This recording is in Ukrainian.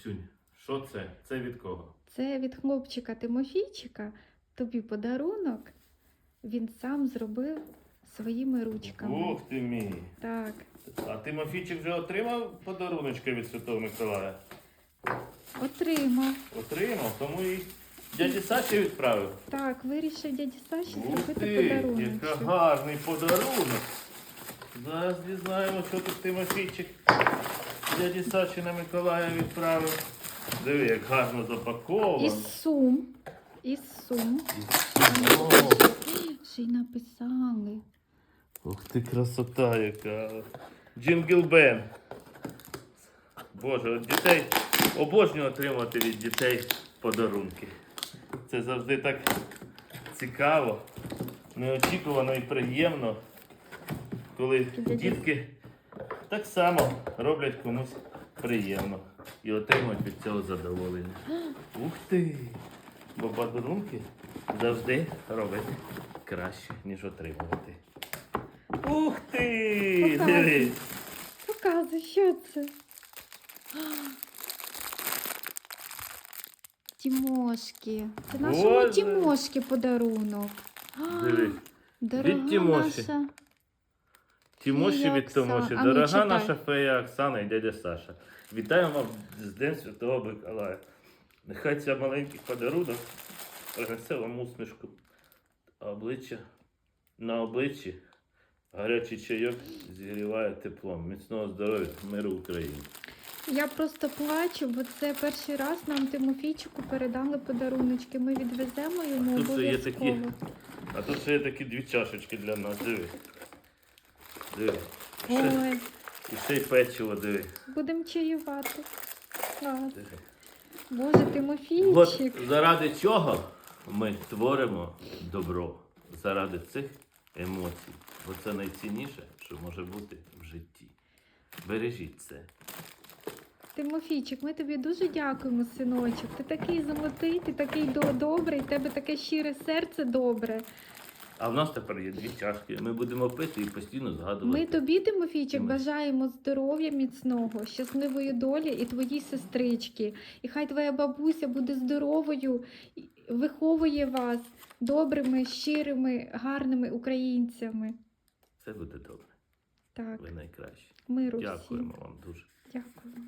Максюнь, що це? Це від кого? Це від хлопчика Тимофійчика. Тобі подарунок. Він сам зробив своїми ручками. Ух ти мій. Так. А Тимофійчик вже отримав подаруночки від Святого Миколая? Отримав. Отримав, тому і дяді Саші відправив. Так, вирішив дяді Саші Ух зробити ти, подарунок. гарний подарунок. Зараз дізнаємо, що тут Тимофійчик дяді Саші на Миколая відправив. Диви, як гарно запаковано. Із сум. Із сум. О, Ще й написали. Ух ти, красота яка. Джингл Бен. Боже, от дітей обожнюю отримувати від дітей подарунки. Це завжди так цікаво, неочікувано і приємно, коли дітки так само роблять комусь приємно і отримують від цього задоволення. Ух ти! Бо подарунки завжди робити краще, ніж отримувати. Ух ти! Показуй. Дивись! Показуй, що це. Тімошки. Це нашому Боже. Тімошки подарунок. Дивись. Дорога Від Тімоші. наша. Тімоші від Томоші, Оксана. А ну, дорога читай. наша фея Оксана і дядя Саша. Вітаємо вас з Днем Святого Миколая. Нехай ця маленький подарунок принесе вам усмішку, а обличчя на обличчі. Гарячий чайок зігріває теплом. Міцного здоров'я, миру Україні. Я просто плачу, бо це перший раз нам Тимофійчику передали подаруночки. Ми відвеземо йому Тут ще є обов'язково. такі. А тут ще є такі дві чашечки для нас. Диви. Диви. Ой, і ще й печиво, диви. будемо чаювати. Клас. диви. Боже, От Тимофійчик. заради чого ми творимо добро? Заради цих емоцій. Бо це найцінніше, що може бути в житті. Бережіть це. Тимофійчик, ми тобі дуже дякуємо, синочок. Ти такий золотий, ти такий до- добрий, в тебе таке щире серце добре. А в нас тепер є дві чашки. Ми будемо пити і постійно згадувати. Ми тобі, Тимофійчик, бажаємо здоров'я міцного, щасливої долі і твоїй сестрички. І хай твоя бабуся буде здоровою, виховує вас добрими, щирими, гарними українцями. Це буде добре. Так, Ви найкращі. миру всім. Дякуємо вам дуже. Дякуємо.